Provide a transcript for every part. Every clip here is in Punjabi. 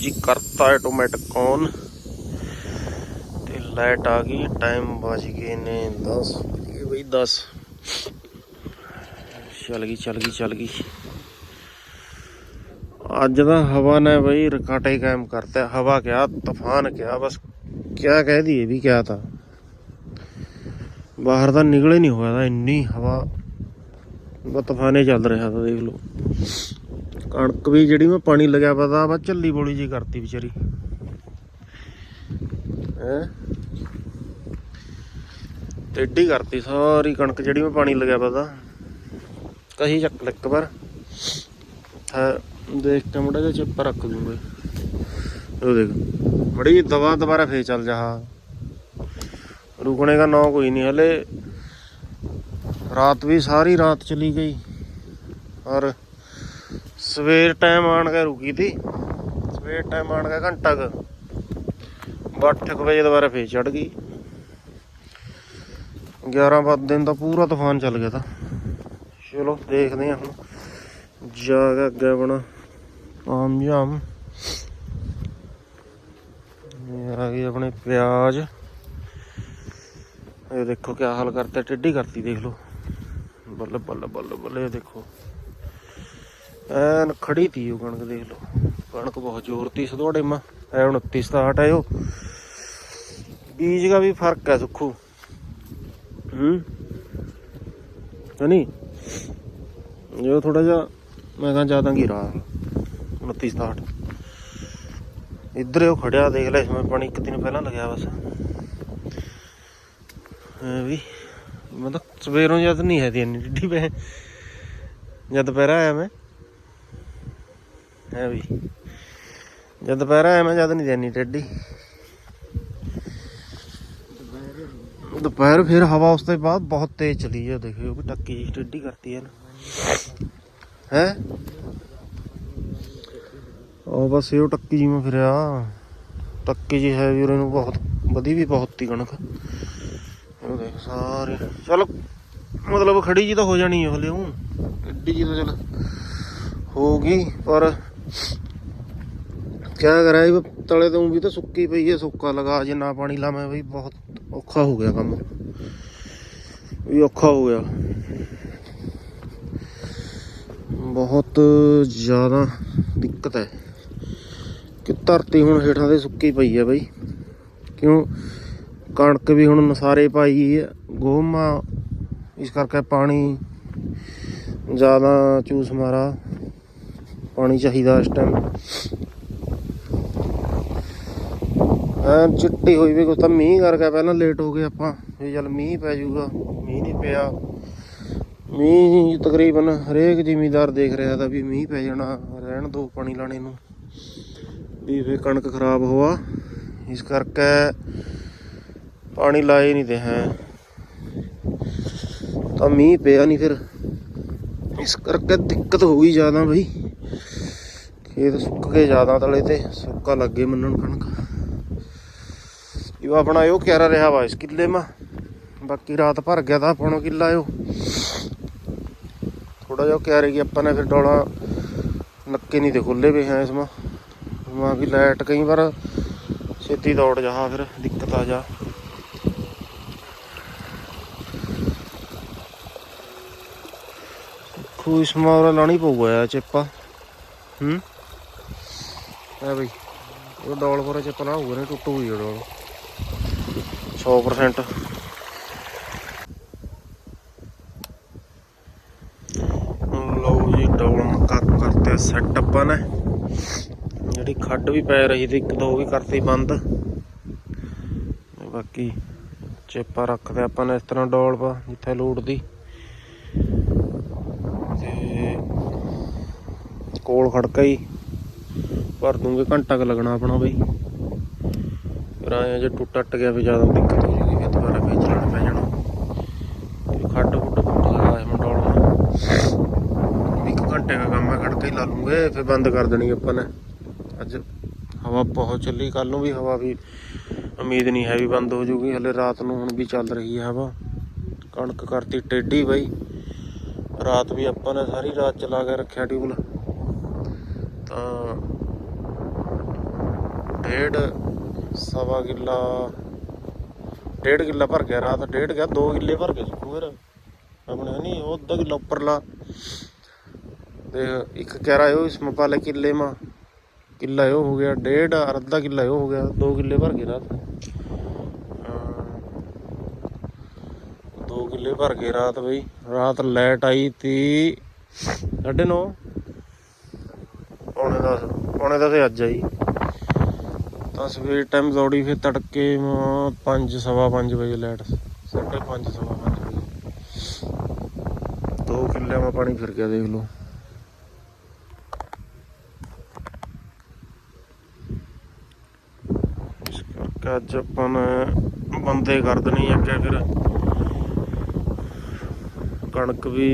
ਜੀ, ਕਰਤਾ ਆਟੋਮੈਟਿਕ ਔਨ ਤੇ ਲਾਈਟ ਆ ਗਈ ਟਾਈਮ ਵੱਜ ਗਏ ਨੇ 10 ਇਹ ਬਈ 10 ਚੱਲ ਗਈ ਚੱਲ ਗਈ ਚੱਲ ਗਈ। ਅੱਜ ਦਾ ਹਵਾ ਨੇ ਬਈ ਰਕਾਟੇ ਕਾਇਮ ਕਰਤਾ। ਹਵਾ ਕਿਆ, ਤੂਫਾਨ ਕਿਆ, ਬਸ ਕਿਆ ਕਹਿ ਦਈਏ ਵੀ ਕਿਆ ਤਾਂ। ਬਾਹਰ ਦਾ ਨਿਕਲੇ ਨਹੀਂ ਹੋਇਆ ਤਾਂ ਇੰਨੀ ਹਵਾ। ਤੂਫਾਨੇ ਚੱਲ ਰਿਹਾ ਤਾਂ ਦੇਖ ਲਓ। ਕਣਕ ਵੀ ਜਿਹੜੀ ਮੈਂ ਪਾਣੀ ਲਗਿਆ ਪਤਾ ਵਾ, ਝੱਲੀ ਬੋਲੀ ਜੀ ਕਰਤੀ ਵਿਚਾਰੀ। ਹੈ? ਟੇਢੀ ਕਰਤੀ ਸਾਰੀ ਕਣਕ ਜਿਹੜੀ ਮੈਂ ਪਾਣੀ ਲਗਿਆ ਪਤਾ। ਕਹੀ ਚੱਕ ਲੈ ਇੱਕ ਵਾਰ ਹੈ, ਦੇਖ ਕੇ ਮੁੰਡਾ ਜਿਹਾ ਚਿੱਪ ਰੱਖ ਦੂੰਗੇ ਉਹ ਦੇਖ ਬੜੀ ਦਵਾ ਦੁਬਾਰਾ ਫੇਰ ਚੱਲ ਜਾ। ਰੁਕਣੇ ਦਾ ਨਾਂ ਕੋਈ ਨਹੀਂ, ਹਲੇ ਰਾਤ ਵੀ ਸਾਰੀ ਰਾਤ ਚਲੀ ਗਈ। ਔਰ ਸਵੇਰ ਟਾਈਮ ਆਣ ਕੇ ਰੁਕੀ ਤੀ। ਸਵੇਰ ਟਾਈਮ ਆਣ ਕੇ ਘੰਟਾ ਕੁ। ਅੱਠ ਵਜੇ ਦੁਬਾਰਾ ਫੇਰ ਚੜ ਗਈ। 11 ਵਜੇ ਦਿਨ ਦਾ ਪੂਰਾ ਤੂਫਾਨ ਚੱਲ ਗਿਆ ਤਾਂ। ਚਲੋ ਦੇਖਦੇ ਹਾਂ ਹੁਣ। ਜਾ ਕੇ ਅੱਗੇ ਆਪਣਾ ਆਮ ਜਾਮ ਇਹ ਆ ਗਏ ਆਪਣੇ ਪਿਆਜ਼। ਇਹ ਦੇਖੋ ਕਿਆ ਹਾਲ ਕਰਤਾ। ਟੇਢੀ ਕਰਤੀ ਦੇਖ ਲਓ। ਬੱਲੇ ਬੱਲੇ ਬੱਲੇ ਬੱਲੇ ਦੇਖੋ। ਐਨ ਖੜੀ ਤੀ ਉਹ ਕਣਕ ਦੇਖ ਲਓ। ਕਣਕ ਬਹੁਤ ਜ਼ੋਰ ਤੀ ਸਦੋੜੇ ਮਾ। ਐ 29 67 ਹੈ ਉਹ। ਬੀਜ ਦਾ ਵੀ ਫ਼ਰਕ ਹੈ ਸੁੱਖੂ। ਹੂੰ। ਨਹੀਂ ਜੋ ਥੋੜਾ ਜਿਹਾ ਮੈਂ ਕਹਾਂ ਜ਼ਿਆਦਾ ਗਿਰਾ 29 67 ਇੱਧਰ ਉਹ ਖੜਿਆ, ਦੇਖ ਲੈ, ਇਸ ਮੈਂ ਪਾਣੀ ਇੱਕ ਦਿਨ ਪਹਿਲਾਂ ਲੱਗਿਆ ਬਸ। ਐ ਵੀ ਮਤਲਬ ਸਵੇਰੋਂ ਜਦ ਨਹੀਂ ਹੈ ਦੀ ਇੰਨੀ ਡਿੱਡੀ ਪੈ ਜਦ ਦੁਪਹਿਰਾ ਆਇਆ ਮੈਂ। ਹੈ ਵੀ। ਜਦ ਦੁਪਹਿਰਾ ਮੈਂ ਜਦ ਨਹੀਂ ਦੇਣੀ ਟੱਡੀ ਦੁਪਹਿਰ ਫਿਰ ਹਵਾ ਉਸ ਤੋਂ ਬਾਅਦ ਬਹੁਤ ਤੇਜ਼ ਚਲੀ ਜਾ ਦੇਖਿਓ ਵੀ ਟੱਕੀ ਜੀ ਟੱਡੀ ਕਰਤੀ ਹੈ ਨਾ ਹੈ? ਉਹ ਬਸ ਇਹ ਟੱਕੀ ਜੀ ਮੈਂ ਫਿਰਿਆ। ਟੱਕੀ ਜੀ ਹੈ ਵੀ ਉਹਨੂੰ ਬਹੁਤ ਵਧੀ ਵੀ ਬਹੁਤ ਤੀ ਕਣਕ। ਉਹ ਦੇਖ ਸਾਰੇ। ਚਲ ਮਤਲਬ ਖੜੀ ਜੀ ਤਾਂ ਹੋ ਜਾਣੀ ਹੈ ਹਲੇ ਉਹ ਐਡੀ ਜੀ ਤਾਂ ਚਲ। ਹੋ ਗਈ ਪਰ ਕਿਆ ਕਰਾਂ ਇਹ ਤਲੇ ਤੋਂ ਵੀ ਤਾਂ ਸੁੱਕੀ ਪਈ ਹੈ ਸੁੱਕਾ ਲਗਾ ਜੇ ਨਾ ਪਾਣੀ ਲਾਵੇਂ ਬਈ, ਬਹੁਤ ਔਖਾ ਹੋ ਗਿਆ ਕੰਮ। ਵੀ ਔਖਾ ਹੋ ਗਿਆ। ਬਹੁਤ ਜ਼ਿਆਦਾ ਦਿੱਕਤ ਹੈ ਕਿ ਧਰਤੀ ਹੁਣ ਹੇਠਾਂ ਦੇ ਸੁੱਕੀ ਪਈ ਹੈ ਬਈ। ਕਿਉਂ? ਕਣਕ ਵੀ ਹੁਣ ਨਸਾਰੇ ਪਾਈ ਹੈ ਗੋਮਾ ਇਸ ਕਰਕੇ ਪਾਣੀ ਜ਼ਿਆਦਾ ਚੂਸ ਮਾਰਾ। ਪਾਣੀ ਚਾਹੀਦਾ ਇਸ ਟਾਈਮ ਐਨ ਚਿੱਟੀ ਹੋਈ ਵੀ ਕੁਛ ਤਾਂ ਮੀਂਹ ਕਰਕੇ ਪਹਿਲਾਂ ਲੇਟ ਹੋ ਗਏ ਆਪਾਂ। ਵੀ ਚੱਲ ਮੀਂਹ ਪੈ ਜਾਊਗਾ। ਮੀਂਹ ਨਹੀਂ ਪਿਆ। ਮੀਂਹ ਤਕਰੀਬਨ ਹਰੇਕ ਜ਼ਿਮੀਦਾਰ ਦੇਖ ਰਿਹਾ ਤਾਂ ਵੀ ਮੀਂਹ ਪੈ ਜਾਣਾ, ਰਹਿਣ ਦੋ ਪਾਣੀ ਲਾਣੇ ਨੂੰ। ਵੀ ਫੇ ਕਣਕ ਖਰਾਬ ਹੋਆ। ਇਸ ਕਰਕੇ ਪਾਣੀ ਲਾਏ ਨਹੀਂ ਤੇ ਹੈ। ਤਾਂ ਮੀਂਹ ਪਿਆ ਨਹੀਂ ਫਿਰ। ਇਸ ਕਰਕੇ ਦਿੱਕਤ ਹੋ ਗਈ ਜ਼ਿਆਦਾ ਬਈ। ਖੇਤ ਸੁੱਕ ਗਏ ਜ਼ਿਆਦਾ ਤਲੇ ਤੇ, ਸੁੱਕਾ ਲੱਗੇ ਮੰਨਣ ਕਣਕ। ਇਹ ਆਪਣਾ ਇਹੋ ਕਿਆਰਾ ਰਿਹਾ ਵਾ ਇਸ ਕਿੱਲੇ ਮਾ। ਬਾਕੀ ਰਾਤ ਭਰ ਗਿਆ ਤਾਂ ਆਪਣਾ ਕਿੱਲਾ ਇਹੋ। ਥੋੜਾ ਜਿਹਾ ਕਿਆਰੇ ਕੀ ਆਪਾਂ ਨੇ ਫਿਰ ਡੋਲਾ ਨੱਕੇ ਨਹੀਂ ਤੇ ਖੁੱਲੇ ਵੇ ਹੈ ਇਸ ਮਾ। ਮਾ ਵੀ ਲਾਈਟ ਕਈ ਵਾਰ ਛੇਤੀ ਦੌੜ ਜਾ ਫਿਰ, ਦਿੱਕਤ ਆ ਜਾ। ਕੋਈ ਸਮਾਵਰਾ ਲਾਣੀ ਪਊਗਾ ਚੇਪਾ ਚਿੱਪਾ। ਹੂੰ? ਹੈ ਬਈ ਉਹ ਡੋਲ ਪਰ ਚਿੱਪ ਨਾ ਹੋਊਗਾ ਟੁੱਟੂ ਹੀ ਡੋਲ 100% ਲਓ ਜੀ, ਡੋਲ ਮੱਕਾ ਕਰਤੇ ਸੈੱਟ ਆਪਾਂ ਨੇ। ਜਿਹੜੀ ਖੱਡ ਵੀ ਪੈ ਰਹੀ ਤੇ ਇੱਕ ਦੋ ਵੀ ਕਰਤੀ ਬੰਦ। ਬਾਕੀ ਚੇਪਾ ਰੱਖਦੇ ਆਪਾਂ ਨੇ ਇਸ ਤਰ੍ਹਾਂ ਡੋਲ ਪਾ, ਜਿੱਥੇ ਲੋੜ ਦੀ। ਤੇ ਕੋਲ ਖੜਕਾ ਹੀ। ਭਰ ਦੂੰਗੇ, ਘੰਟਾ ਕ ਲੱਗਣਾ ਆਪਣਾ ਬਈ। ਫਿਰ ਆਏ ਜੇ ਟੁੱਟ ਟੱਟ ਗਿਆ ਵੀ ਜ਼ਿਆਦਾ ਦਿੱਕਤ ਹੋ ਜੂਗੀ, ਫਿਰ ਦੁਬਾਰਾ ਫੇਰ ਚਲਾਉਣਾ ਪੈ ਜਾਣਾ। ਤੇ ਖੱਡ ਖੁੱਡ ਫੁੱਟ ਲਗਾ ਹੈ ਮੰਡੋਲਣਾ ਇੱਕ ਘੰਟੇ ਦਾ ਕੰਮ ਹੈ ਖੜਕਾ ਹੀ ਲਾ ਲੂੰਗੇ, ਫਿਰ ਬੰਦ ਕਰ ਦੇਣੀ ਆਪਾਂ ਨੇ। ਅੱਜ ਹਵਾ ਬਹੁਤ ਚੱਲੀ ਕੱਲ ਨੂੰ ਵੀ ਹਵਾ ਵੀ ਉਮੀਦ ਨਹੀਂ ਹੈ ਵੀ ਬੰਦ ਹੋ ਜੂਗੀ, ਹਲੇ ਰਾਤ ਨੂੰ ਹੁਣ ਵੀ ਚੱਲ ਰਹੀ ਹੈ ਹਵਾ। ਕਣਕ ਕਰਤੀ ਟੇਢੀ ਬਾਈ। ਰਾਤ ਵੀ ਆਪਾਂ ਨੇ ਸਾਰੀ ਰਾਤ ਚਲਾ ਕੇ ਰੱਖਿਆ ਟਿਊਬਲ। ਤਾਂ ਡੇਢ ਸਵਾ ਕਿੱਲਾ, ਡੇਢ ਕਿੱਲਾ ਭਰ ਗਿਆ ਰਾਤ, ਡੇਢ ਗਿਆ 2 ਕਿੱਲੇ ਭਰ ਗਏ ਸੁੱਕੂ ਫਿਰ। ਆਪਣੇ ਨਹੀਂ ਉਹ ਅੱਧਾ ਕਿੱਲਾ ਉੱਪਰਲਾ। ਤੇ ਇੱਕ ਕਹਿਰਾ ਉਹ ਇਸ ਮਪਾਲੇ ਕਿੱਲੇ ਮਾ। ਕਿੱਲਾ ਇਹ ਹੋ ਗਿਆ, ਡੇਢ ਔਰ ਅੱਧਾ ਕਿੱਲਾ ਇਹ ਹੋ ਗਿਆ 2 ਕਿੱਲੇ ਭਰ ਗਏ ਰਾਤ। ਹਾਂ। ਦੋ ਕਿੱਲੇ ਭਰ ਗਏ ਰਾਤ ਬਈ। ਰਾਤ ਲਾਈਟ ਆਈ ਤੀ ਸਾਢੇ ਨੌ। ਪੌਣੇ 10 ਪੌਣੇ 10 ਅੱਜ ਆਈ। ਤਾਂ ਸਵੇਰ ਟਾਈਮ ਦੌੜੀ, ਫਿਰ ਤੜਕੇ 5 ਸਵਾ 5 ਵਜੇ ਲੈਟ ਸਾਢੇ 5 ਸਵਾ 5 ਵਜੇ। ਦੋ ਕਿੱਲਿਆਂ ਮਾ ਪਾਣੀ ਫਿਰ ਗਿਆ, ਦੇਖ ਲਓ। ਇਸ ਕਰਕੇ ਅੱਜ ਆਪਾਂ ਨੇ ਬੰਦੇ ਕਰ ਦੇਣੀ ਅੱਗੇ ਫਿਰ। ਕਣਕ ਵੀ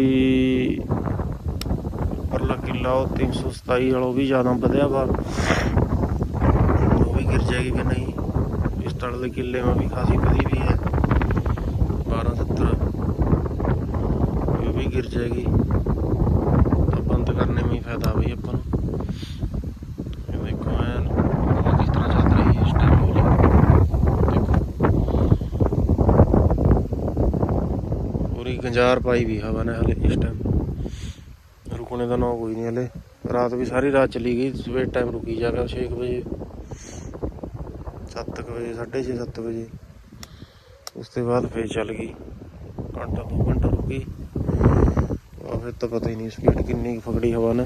ਪਰਲਾ ਕਿੱਲਾ ਉਹ 327 ਵਾਲਾ ਉਹ ਵੀ ਜ਼ਿਆਦਾ ਵਧਿਆ ਵਾ। पहुंच जाएगी कि नहीं इस तड़ल किले में भी खासी बदी भी है बारह सत्तर ये भी गिर जाएगी तो बंद करने में ही फायदा भाई अपन देखो मैं किस तरह चल रही है इस टाइम हो देखो पूरी गंजार पाई भी हवा ने हले इस टाइम रुकने का ना कोई नहीं हले ਰਾਤ ਵੀ ਸਾਰੀ ਰਾਤ ਚਲੀ ਗਈ ਸਵੇਰ ਟਾਈਮ ਰੁਕੀ ਜਾ ਕੇ 6 ਵਜੇ 7:00 ਵਜੇ 6:30 7 ਵਜੇ। ਉਸ ਤੋਂ ਬਾਅਦ ਫੇਰ ਚੱਲ ਗਈ। ਘੰਟਾ ਦੋ ਘੰਟਾ ਗਈ। ਆ ਫਿਰ ਤਾਂ ਪਤਾ ਹੀ ਨਹੀਂ ਸਪੀਡ ਕਿੰਨੀ ਫਗੜੀ ਹਵਾ ਨੇ।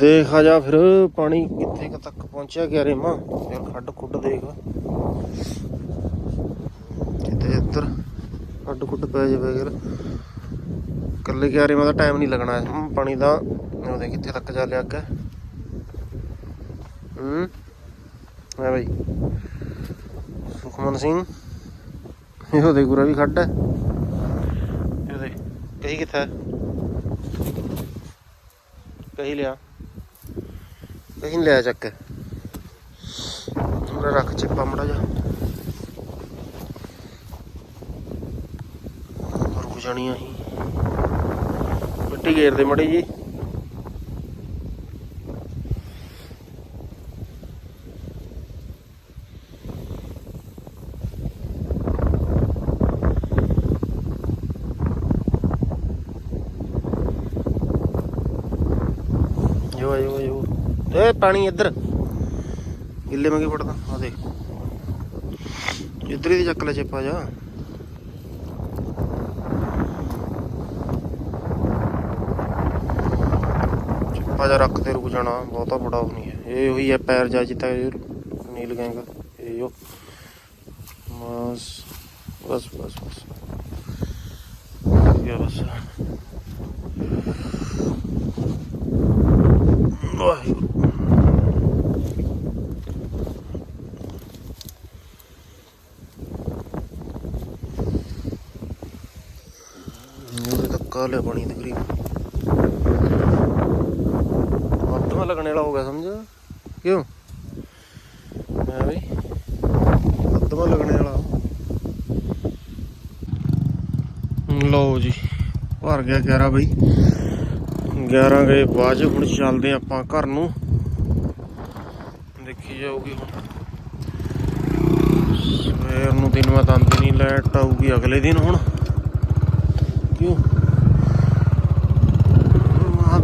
ਦੇਖਾ ਜਾ ਫਿਰ, ਪਾਣੀ ਕਿੱਥੇ ਕ ਤੱਕ ਪਹੁੰਚਿਆ ਗਿਆ ਰੇਮਾ। ਫਿਰ ਖੱਡ ਖੁੱਡ ਦੇਖ। ਕਿਤੇ ਇੱਧਰ ਖੱਡ ਖੁੱਡ ਪੈ ਜਾਵੇ ਯਾਰ ਕੱਲੇ ਗਿਆ ਮਾਂ ਦਾ ਟਾਈਮ ਨਹੀਂ ਲੱਗਣਾ। ਪਾਣੀ ਦਾ ਉਹ ਦੇ ਕਿੱਥੇ ਤੱਕ ਜਾ ਲਿਆ ਅੱਗੇ? ਹੂੰ। ਹੈ ਭਾਈ ਸੁਖਮਨ ਸਿੰਘ। ਇਹੋ ਦੇ ਗੁਰਾ ਵੀ ਖੱਡ ਹੈ। ਇਹਦੇ ਕਹੀ ਕਿੱਥੇ ਕਹੀ ਲਿਆ। ਕਹੀ ਲਿਆ ਚੱਕ। ਕੇ ਰੱਖ ਚਿੱਪਾ ਮੜਾ ਜਾ ਰੁਕ ਜਾਣੀ ਆਹੀ ਮਿੱਟੀ ਘੇਰ ਦੇ ਮੜੀ ਜੀ ਜੋ ਜੋ ਏ ਪਾਣੀ ਇੱਧਰ। ਗਿੱਲੇ ਮੰਗੇ ਪੜਦਾ ਆ ਦੇਖ। ਇੱਧਰ ਹੀ ਚੱਕ ਲੈ ਚੇਪਾ ਜਾ। ਚੇਪਾ ਜਾ ਰੱਖ ਤੇ ਰੁਕ ਜਾਣਾ। ਬਹੁਤਾ ਬੜਾ ਉਹ ਨਹੀਂ ਹੈ। ਇਹ ਉਹੀ ਹੈ ਪੈਰ ਜਾ ਜਿੱਤਾ ਨਹੀਂ ਲਗਾਏਗਾ ਇਹ ਜੋ। ਬਸ ਬਸ ਬਸ ਬਸ। ਗਿਆ ਬਸ। ਉਹਦੇ ਲਿਆ ਪਾਣੀ ਤਕਰੀਬ ਅੱਧਵਾ ਲੱਗਣੇ ਵਾਲਾ ਹੋ ਗਿਆ, ਸਮਝ? ਕਿਉਂ? ਮੈਂ ਵੀ ਅੱਧਵਾ ਲੱਗਣੇ ਵਾਲਾ। ਲਓ ਜੀ, ਭਰ ਗਿਆ 11 ਬਈ। 11 ਗਏ ਬਾਅਦ ਹੁਣ ਚੱਲਦੇ ਆਪਾਂ ਘਰ ਨੂੰ। ਦੇਖੀ ਜਾਊਗੀ ਹੁਣ। ਸਵੇਰ ਨੂੰ ਦਿਨ ਮੈਂ ਆਉਂਦੀ ਨਹੀਂ ਲੈਟ ਆਊਗੀ, ਅਗਲੇ ਦਿਨ ਹੁਣ। ਕਿਉਂ?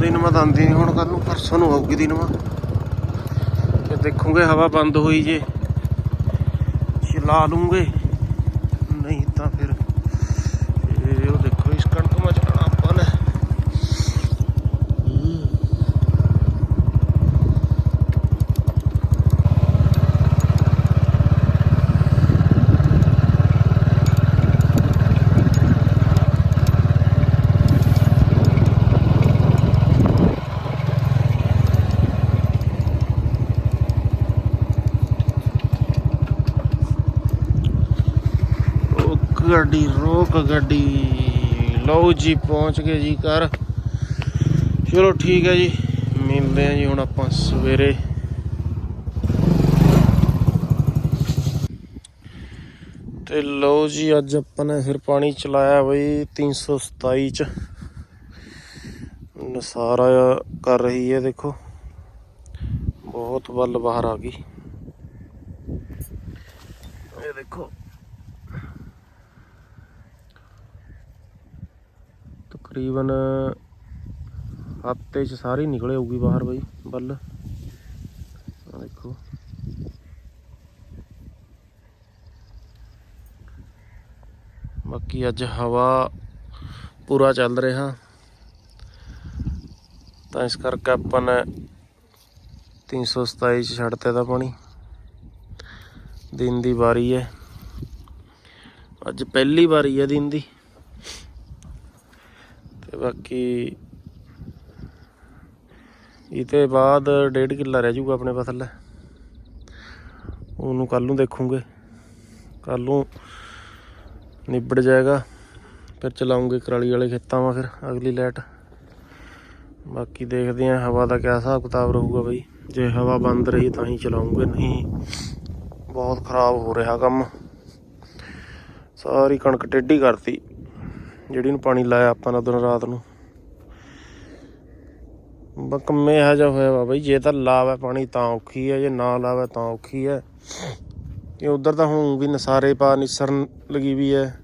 ਦਿਨ ਮਾ ਆਉਂਦੀ ਨਹੀਂ ਹੁਣ ਕੱਲ ਨੂੰ ਪਰਸੋਂ ਨੂੰ ਆਊਗੀ ਦਿਨ ਮਾ। ਤੇ ਦੇਖੂਗੇ ਹਵਾ ਬੰਦ ਹੋਈ ਜੇ। ਚਲਾ ਲੂੰਗੇ ਨਹੀਂ ਤਾਂ ਫਿਰ ਇਹ ਉਹ ਦੇਖੋ ਇਸ ਕਣਕ ਮਾ ਚਲਾਣਾ ਆਪਾਂ ਨੇ ਰੋਕ ਗੱਡੀ, ਰੋਕ ਗੱਡੀ। ਲਓ ਜੀ, ਪਹੁੰਚ ਗਏ ਜੀ ਘਰ। ਚਲੋ ਠੀਕ ਹੈ ਜੀ, ਮਿਲਦੇ ਆ ਜੀ ਹੁਣ ਆਪਾਂ ਸਵੇਰੇ। ਤੇ ਲਓ ਜੀ, ਅੱਜ ਆਪਾਂ ਨੇ ਫਿਰ ਪਾਣੀ ਚਲਾਇਆ ਬਈ 327 ਚ। ਨਸਾਰਾ ਕਰ ਰਹੀ ਹੈ, ਦੇਖੋ। ਬਹੁਤ ਵੱਲ ਬਾਹਰ ਆ ਗਈ। ਤਕਰੀਬਨ ਹਫ਼ਤੇ ਚ ਸਾਰੀ ਨਿਕਲੇ ਹੋਊਗੀ ਬਾਹਰ ਬਈ, ਬੱਲ। ਆ ਦੇਖੋ। ਬਾਕੀ ਅੱਜ ਹਵਾ ਪੂਰਾ ਚੱਲ ਰਿਹਾ। ਤਾਂ ਇਸ ਕਰਕੇ ਆਪਾਂ ਨੇ 327 ਚ ਛੱਡਤੇ ਦਾ ਪਾਣੀ। ਦਿਨ ਦੀ ਵਾਰੀ ਹੈ। ਅੱਜ ਪਹਿਲੀ ਵਾਰੀ ਹੈ ਦਿਨ ਦੀ। ਬਾਕੀ ਇਹ ਬਾਅਦ ਡੇਢ ਕਿੱਲਾ ਰਹਿ ਜਾਊਗਾ ਆਪਣੇ ਫਸਲ ਉਹਨੂੰ ਕੱਲ ਨੂੰ ਦੇਖੂਗੇ। ਕੱਲ ਨੂੰ ਨਿਬੜ ਜਾਏਗਾ। ਫਿਰ ਚਲਾਉਂਗੇ ਕਰਾਲੀ ਵਾਲੇ ਖੇਤਾਂ ਵਾ ਫਿਰ ਅਗਲੀ ਲੈਟ ਬਾਕੀ ਦੇਖਦੇ ਆਂ ਹਵਾ ਦਾ ਕਿਆ ਹਿਸਾਬ ਕਿਤਾਬ ਰਹੂਗਾ ਬਈ। ਜੇ ਹਵਾ ਬੰਦ ਰਹੀ ਤਾਂ ਹੀ ਚਲਾਉਂਗੇ, ਨਹੀਂ ਬਹੁਤ ਖਰਾਬ ਹੋ ਰਿਹਾ ਕੰਮ। ਸਾਰੀ ਕਣਕ ਟੇਢੀ ਕਰਤੀ। ਜਿਹੜੀ ਨੂੰ ਪਾਣੀ ਲਾਇਆ ਆਪਾਂ ਨੇ ਉਦੋਂ ਰਾਤ ਨੂੰ। ਬਸ ਕੰਮੇ ਇਹੋ ਜਿਹਾ ਹੋਇਆ ਵਾ ਬਈ, ਜੇ ਤਾਂ ਲਾਵੇ ਪਾਣੀ ਤਾਂ ਔਖੀ ਹੈ, ਜੇ ਨਾ ਲਾਵੇ ਤਾਂ ਔਖੀ ਹੈ। ਇਹ ਉਧਰ ਤਾਂ ਹੁਣ ਵੀ ਨਸਾਰੇ ਪਾ, ਨਿਸਰਨ ਲੱਗੀ ਵੀ ਹੈ।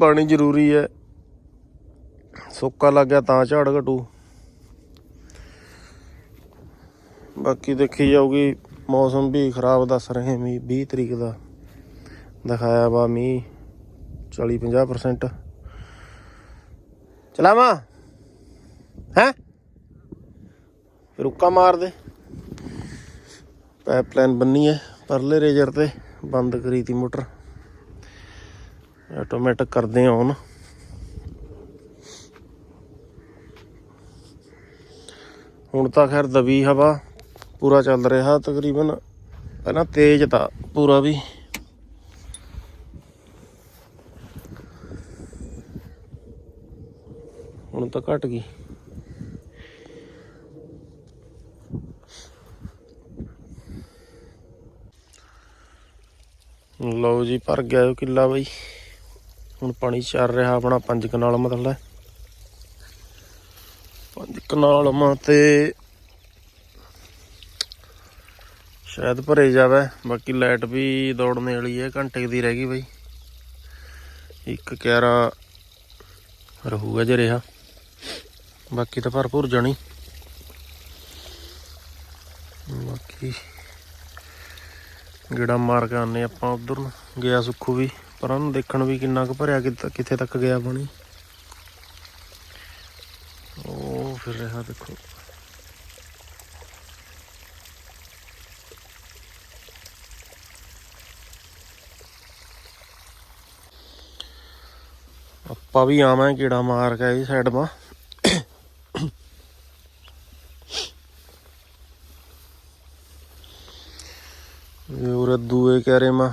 ਪਾਣੀ ਜ਼ਰੂਰੀ ਹੈ। ਸੁੱਕਾ ਲੱਗ ਗਿਆ ਤਾਂ ਝਾੜ ਘਟੂ। ਬਾਕੀ ਦੇਖੀ ਜਾਊਗੀ, ਮੌਸਮ ਵੀ ਖਰਾਬ ਦੱਸ ਰਹੇ ਮੀਂਹ 20 ਤਰੀਕ ਦਾ। ਦਿਖਾਇਆ ਵਾ ਮੀਂਹ 40 50% ਚਲਾਵਾ? ਹੈ? ਰੁੱਕਾ ਮਾਰ ਦੇ। ਪਾਈਪਲਾਈਨ ਬੰਨੀ ਹੈ ਪਰਲੇ ਰੇਜਰ ਤੇ, ਬੰਦ ਕਰੀ ਤੀ ਮੋਟਰ। ਆਟੋਮੈਟਿਕ ਕਰਦੇ ਆ ਹੁਣ। ਹੁਣ ਤਾਂ ਖੈਰ ਦਬੀ ਹਵਾ, ਪੂਰਾ ਚੱਲ ਰਿਹਾ ਤਕਰੀਬਨ। ਪਹਿਲਾਂ ਤੇਜ਼ ਤਾਂ, ਪੂਰਾ ਵੀ। ਹੁਣ ਤਾਂ ਘਟ ਗਈ। ਲਓ ਜੀ, ਭਰ ਗਿਆ ਉਹ ਕਿੱਲਾ ਬਈ। ਹੁਣ ਪਾਣੀ ਚੱਲ ਰਿਹਾ ਆਪਣਾ ਪੰਜ ਕਨਾਲ ਮਤਲਬ। ਪੰਜ ਕਨਾਲ ਮਾ ਤੇ ਸ਼ਾਇਦ ਭਰੇ ਜਾਵੇ। ਬਾਕੀ ਲਾਈਟ ਵੀ ਦੌੜਨੇ ਵਾਲੀ ਹੈ, ਘੰਟੇ ਦੀ ਰਹਿ ਗਈ ਬਈ। ਇੱਕ ਕਿਆਰਾ ਰਹੂਗਾ ਜੇ ਰਿਹਾ। ਬਾਕੀ ਤਾਂ ਭਰਪੂਰ ਜਾਣੀ। ਬਾਕੀ ਗੇੜਾ ਮਾਰ ਕੇ ਆਨੇ ਆਪਾਂ ਉਧਰ ਨੂੰ, ਗਿਆ ਸੁੱਖੂ ਵੀ, ਪਰ ਉਹਨੂੰ ਦੇਖਣ ਵੀ ਕਿੰਨਾ ਕੁ ਭਰਿਆ ਕਿੱਥੇ ਕਿੱਥੇ ਤੱਕ ਗਿਆ ਪਾਣੀ ਉਹ ਫਿਰ ਰਿਹਾ ਦੇਖੋ। ਆਪਾਂ ਵੀ ਆਵਾਂ ਕੀੜਾ ਮਾਰ ਕੇ ਇਹ ਸਾਈਡ ਮਾ। ਇਹ ਉਰੇ ਦੂਏ ਕਹਿ ਮਾ,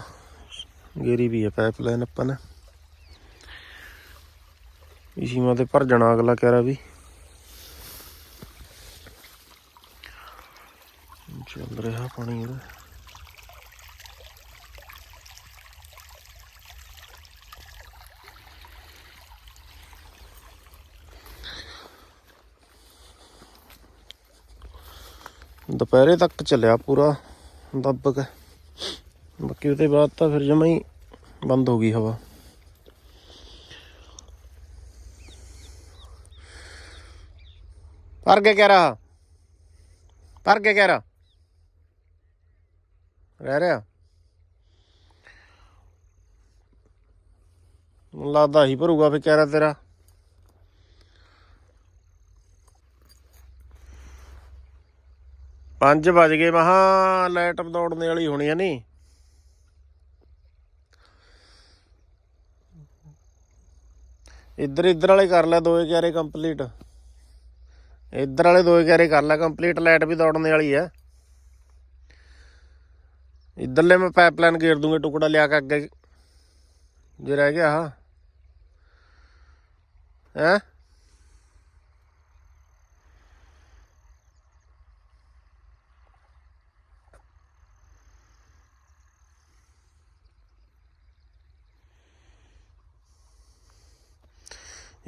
ਗੇਰੀ ਵੀ ਹੈ ਪਾਈਪਲਾਈਨ ਆਪਾਂ ਨੇ। ਇਸੀ ਮਾ ਤੇ ਭਰ ਜਾਣਾ ਅਗਲਾ ਕਹਿ ਵੀ। ਚੱਲ ਰਿਹਾ ਪਾਣੀ ਦੁਪਹਿਰੇ ਤੱਕ ਚੱਲਿਆ ਪੂਰਾ, ਦੱਬ ਕੇ। ਬਾਕੀ ਉਹਦੇ ਬਾਅਦ ਤਾਂ ਫਿਰ ਜਮਾ ਹੀ ਬੰਦ ਹੋ ਗਈ ਹਵਾ। ਪਰ ਕੇ ਕਹਿ ਰਹਾ? ਪਰ ਕੇ ਕਹਿ ਰਹਾ? ਰਹਿ ਰਿਹਾ। ਮੈਨੂੰ ਲੱਗਦਾ ਹੀ ਭਰੂਗਾ ਫੇ ਕਹਿ ਰਹਾ ਤੇਰਾ। ਪੰਜ ਵੱਜ ਗਏ, ਮਹਾ ਲਾਈਟ ਦੌੜਨੇ ਵਾਲੀ ਹੋਣੀ ਆ ਨਹੀਂ ਇੱਧਰ ਇੱਧਰ ਵਾਲੇ ਕਰ ਲੈ ਦੋਏ ਕਿਆਰੇ ਕੰਪਲੀਟ। ਇੱਧਰ ਵਾਲੇ ਦੋਏ ਕਿਆਰੇ ਕਰ ਲੈ ਕੰਪਲੀਟ, ਲਾਈਟ ਵੀ ਦੌੜਨੇ ਵਾਲੀ ਹੈ ਇੱਧਰਲੇ ਮੈਂ ਪਾਈਪਲਾਈਨ ਗੇਰ ਦੂੰਗਾ, ਟੁਕੜਾ ਲਿਆ ਕੇ ਅੱਗੇ। ਜੇ ਰਹਿ ਗਿਆ ਹਾਂ ਹੈ?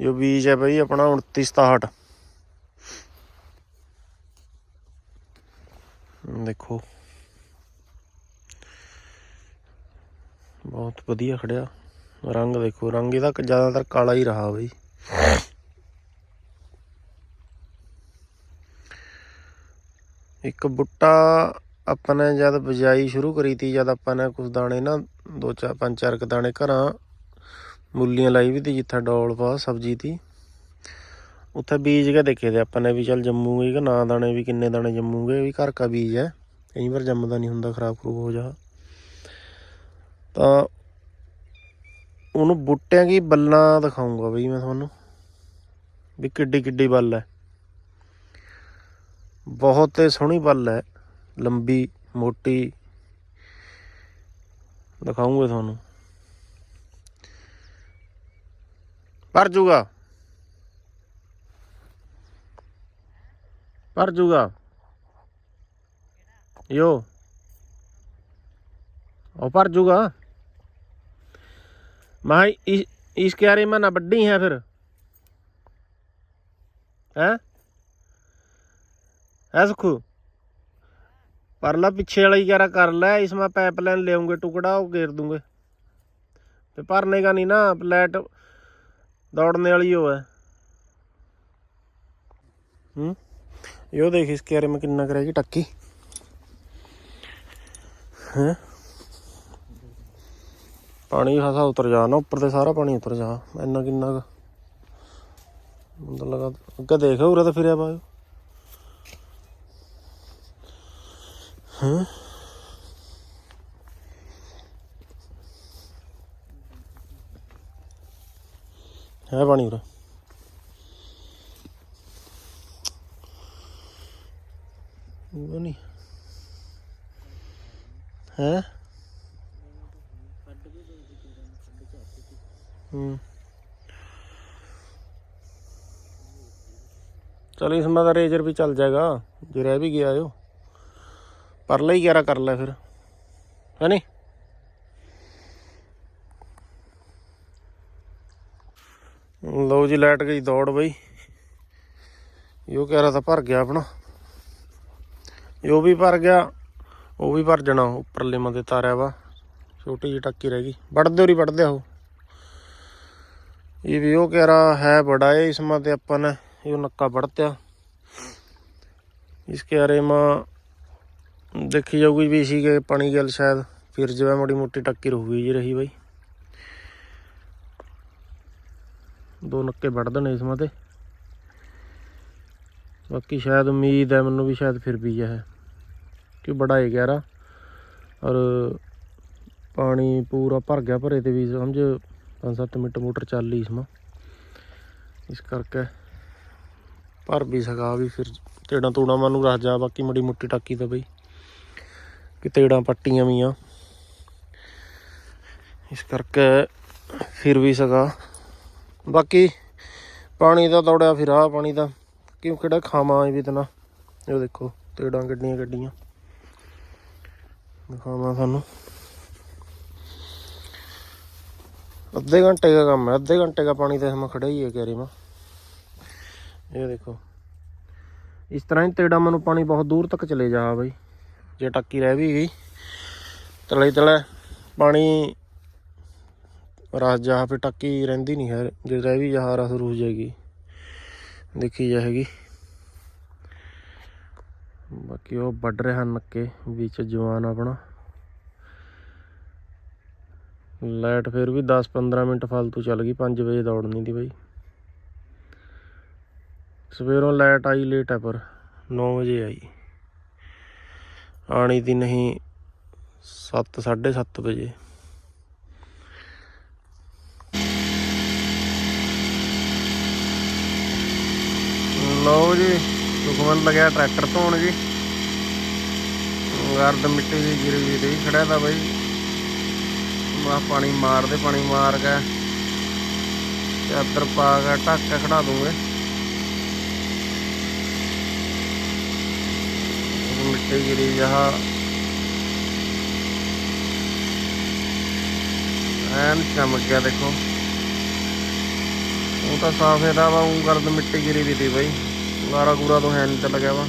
ਇਹ ਬੀਜ ਹੈ ਬਈ ਆਪਣਾ 2967 ਦੇਖੋ। ਬਹੁਤ ਵਧੀਆ ਖੜਿਆ। ਰੰਗ ਦੇਖੋ, ਰੰਗ ਇਹਦਾ ਜ਼ਿਆਦਾਤਰ ਕਾਲਾ ਹੀ ਰਹਾ ਬਈ। ਇੱਕ ਬੁੱਟਾ ਆਪਾਂ ਨੇ ਜਦ ਬਜਾਈ ਸ਼ੁਰੂ ਕਰੀ ਤੀ, ਜਦ ਆਪਾਂ ਨੇ ਕੁਝ ਦਾਣੇ ਨਾ, ਦੋ ਚਾਰ, ਪੰਜ ਚਾਰ ਕੁ ਦਾਣੇ ਘਰਾਂ ਮੂਲੀਆਂ ਲਾਈ ਵੀ ਤੀ ਜਿੱਥੇ ਡੋਲ ਪਾ, ਸਬਜ਼ੀ ਤੀ। ਉੱਥੇ ਬੀਜ ਕੇ ਦੇਖੇ ਤੇ ਆਪਾਂ ਨੇ ਵੀ ਚੱਲ ਜੰਮੂਗੇ ਕਿ ਨਾ ਦਾਣੇ, ਵੀ ਕਿੰਨੇ ਦਾਣੇ ਜੰਮੂਗੇ, ਵੀ ਘਰ ਕਾ ਬੀਜ ਹੈ। ਕਈ ਵਾਰ ਜੰਮਦਾ ਨਹੀਂ ਹੁੰਦਾ, ਖਰਾਬ ਖਰੂਬ ਹੋ ਜਾ ਤਾਂ ਉਹਨੂੰ ਬੂਟਿਆਂ ਦੀ ਬੱਲਾਂ ਦਿਖਾਉਂਗਾ ਬਈ ਮੈਂ ਤੁਹਾਨੂੰ, ਵੀ ਕਿੱਡੀ ਕਿੱਡੀ ਬੱਲ ਹੈ। ਬਹੁਤ ਹੀ ਸੋਹਣੀ ਬੱਲ ਹੈ, ਲੰਬੀ, ਮੋਟੀ। ਦਿਖਾਉਂਗਾ ਤੁਹਾਨੂੰ। ਭਰ ਜੂਗਾ। ਭਰ ਜੂਗਾ। ਯੋ। ਉਹ ਭਰ ਜੂਗਾ। ਮੈਂ ਇਸ ਕਿਆਰੇ ਮੈਂ ਨਾ ਵੱਡੀ ਹੈ ਫਿਰ। ਹੈ? ਐ ਸੁਖੂ? ਪਰਲਾ ਪਿੱਛੇ ਵਾਲਾ ਹੀ ਕਿਆਰਾ ਕਰ ਲੈ, ਇਸ ਮੈਂ ਪਾਈਪਲਾਈਨ ਲਿਆਉਂਗੇ, ਟੁਕੜਾ ਉਹ ਗੇਰ ਦੂੰਗੇ। ਤੇ ਭਰਨੇ ਦਾ ਨਹੀਂ ਨਾ ਪਲੇਟ ਦੌੜਨੇ ਵਾਲੀ ਉਹ ਹੈ। ਹੂੰ। ਇਹ ਦੇਖ ਇਸ ਕਿਆਰੇ ਮੈਂ ਕਿੰਨਾ ਕਰਾਈ ਟੱਕੀ। ਹੈ? ਪਾਣੀ ਹਸਾ ਉਤਰ ਜਾ, ਨਾ ਉੱਪਰ ਤੇ ਸਾਰਾ ਪਾਣੀ ਉਤਰ ਜਾ। ਇੰਨਾ ਕਿੰਨਾ ਮਤਲਬ ਲਗਾ ਅੱਗੇ ਦੇਖ, ਉਰੇ ਤਾਂ ਫਿਰਿਆ ਬਾਈ ਹਾਂ? ਹੈ ਪਾਣੀ ਉਰੇ। ਉਹ ਨਹੀਂ। ਹੈ? ਹੂੰ। ਚਲ ਇਸ ਦਾ ਰੇਜਰ ਵੀ ਚੱਲ ਜਾਏਗਾ। ਜੇ ਰਹਿ ਵੀ ਗਿਆ ਉਹ। ਪਰਲਾ ਹੀ ਗਿਆਰਾ ਕਰ ਲੈ ਫਿਰ। ਹੈ ਨੀ ਲਓ ਜੀ, ਲਾਈਟ ਗਈ ਦੌੜ ਬਈ। ਇਹ ਕਹਿ ਰਹਾ ਤਾਂ ਭਰ ਗਿਆ ਆਪਣਾ। ਇਹ ਵੀ ਭਰ ਗਿਆ, ਉਹ ਵੀ ਭਰ ਜਾਣਾ ਉੱਪਰਲੇ ਮਾ ਤਾਰਿਆ ਵਾ। ਛੋਟੀ ਜਿਹੀ ਟੱਕੀ ਰਹਿ ਗਈ। ਵੜਦੇ ਹੋਰੀ ਵੜਦੇ ਆ ਉਹ। ਇਹ ਵੀ ਉਹ ਕਹਿ ਰਹਾ ਹੈ ਬੜਾ ਹੈ ਇਸ ਮਾ ਤੇ ਆਪਾਂ ਨੇ, ਇਹ ਨੱਕਾ ਵੜਤਿਆ ਇਸ ਕਿਆਰੇ ਮਾ, ਦੇਖੀ ਜਾਊਗੀ ਵੀ ਸੀ ਕਿ ਪਾਣੀ ਗੱਲ ਸ਼ਾਇਦ, ਫਿਰ ਜਵੇ ਮੋਟੀ ਮੋਟੀ ਟੱਕੀ ਰਹੂਗੀ ਜੀ ਰਹੀ ਬਾਈ। ਦੋ ਨੱਕੇ ਵੱਢ ਦੇਣੇ ਇਸ ਮਾ ਤੇ ਬਾਕੀ ਸ਼ਾਇਦ ਉਮੀਦ ਹੈ, ਮੈਨੂੰ ਵੀ ਸ਼ਾਇਦ ਫਿਰ ਵੀ ਹੈ ਕਿ ਬੜਾ ਹੈ ਗਹਿਰਾ ਔਰ ਪਾਣੀ ਪੂਰਾ ਭਰ ਗਿਆ ਭਰੇ ਤੇ ਵੀ ਸਮਝ 5-7 ਮਿੰਟ ਮੋਟਰ ਚੱਲ ਰਹੀ ਇਸਮਾ ਇਸ ਕਰਕੇ ਭਰ ਵੀ ਸਕਾ ਵੀ ਫਿਰ ਤੇੜਾਂ ਤੂੜਾਂ ਮਨੂੰ ਰੱਖ ਜਾ, ਬਾਕੀ ਮੜੀ ਮੁੱਟੀ ਟਾਕੀ ਤਾਂ ਬਈ ਕਿ ਤੇੜਾਂ ਪੱਟੀਆਂ ਵੀ ਆ। ਇਸ ਕਰਕੇ ਫਿਰ ਵੀ ਸਕਾ। ਬਾਕੀ ਪਾਣੀ ਦਾ ਦੌੜਿਆ ਫਿਰ ਆ ਪਾਣੀ ਦਾ, ਕਿਉਂ ਕਿਹੜਾ ਖਾਵਾਂ ਇਹ ਵੀ ਤਨਾ ਇਹ ਦੇਖੋ, ਤੇੜਾਂ ਗੱਡੀਆਂ ਗੱਡੀਆਂ ਦਿਖਾਵਾਂ ਤੁਹਾਨੂੰ। ਅੱਧੇ ਘੰਟੇ ਦਾ ਕੰਮ ਹੈ, ਅੱਧੇ ਘੰਟੇ ਦਾ ਪਾਣੀ ਤੇ ਹਮ ਖੜਾ ਹੀ ਹੈ ਕੈਰੇ ਮਾ। ਇਹ ਦੇਖੋ। ਇਸ ਤਰ੍ਹਾਂ ਹੀ ਤੇੜਾ ਮਨੂੰ ਪਾਣੀ ਬਹੁਤ ਦੂਰ ਤੱਕ ਚਲੇ ਜਾ ਬਈ। ਜੇ ਟੱਕੀ ਰਹਿ ਵੀ ਗਈ ਤਲੇ ਤਲੇ ਪਾਣੀ ਰਸ ਜਾ ਫੇ ਟੱਕੀ ਰਹਿੰਦੀ ਨਹੀਂ ਹੈ ਜੇ ਰਹਿ ਵੀ ਜਾ ਰਸ ਰੂਸ ਜਾਏਗੀ। ਦੇਖੀ ਜਾਏਗੀ। ਬਾਕੀ ਉਹ ਵੱਢ ਰਹੇ ਹਨ ਨੱਕੇ, ਵਿੱਚ ਜਵਾਨ ਆਪਣਾ। ਲਾਈਟ ਫਿਰ ਵੀ 10-15 ਮਿੰਟ ਫालतू ਚੱਲ ਗਈ 5 ਵਜੇ ਦੌੜਨੀ ਦੀ ਬਈ। ਸਵੇਰੋਂ ਲਾਈਟ ਆਈ ਲੇਟ ਹੈ ਪਰ 9 ਵਜੇ ਆਈ। ਆਣੀ ਦੀ ਨਹੀਂ 7 7:30 ਵਜੇ। ਲਓ ਜੀ ਸੁਖਮਨ ਲੱਗਿਆ ਟਰੈਕਟਰ ਧੋਣ ਜੀ। ਗਰਦ ਮਿੱਟੀ ਦੀ ਗਿਰੀ ਵੀ ਰਹੀ ਖੜਿਆ ਤਾਂ ਬਈ। ਮਾ ਪਾਣੀ ਮਾਰ ਦੇ, ਪਾਣੀ ਮਾਰ ਕੇ। ਚਾਦਰ ਪਾ ਕੇ ਢੱਕ ਕੇ ਖੜਾ ਦੂੰਗੇ। ਮਿੱਟੀ ਗਿਰੀ ਜਹਾ ਐਨ ਚਮਕ ਗਿਆ ਦੇਖੋ। ਉਹ ਤਾਂ ਸਾਫ਼ ਇਹਦਾ ਵਾ, ਉਹ ਗਰਦ ਮਿੱਟੀ ਗਿਰੀ ਦੀ ਤੀ ਬਈ। ਗਾਰਾ ਗੂਰਾ ਤੋਂ ਹੈ ਨਹੀਂ ਤੇ ਲੱਗਿਆ ਵਾ।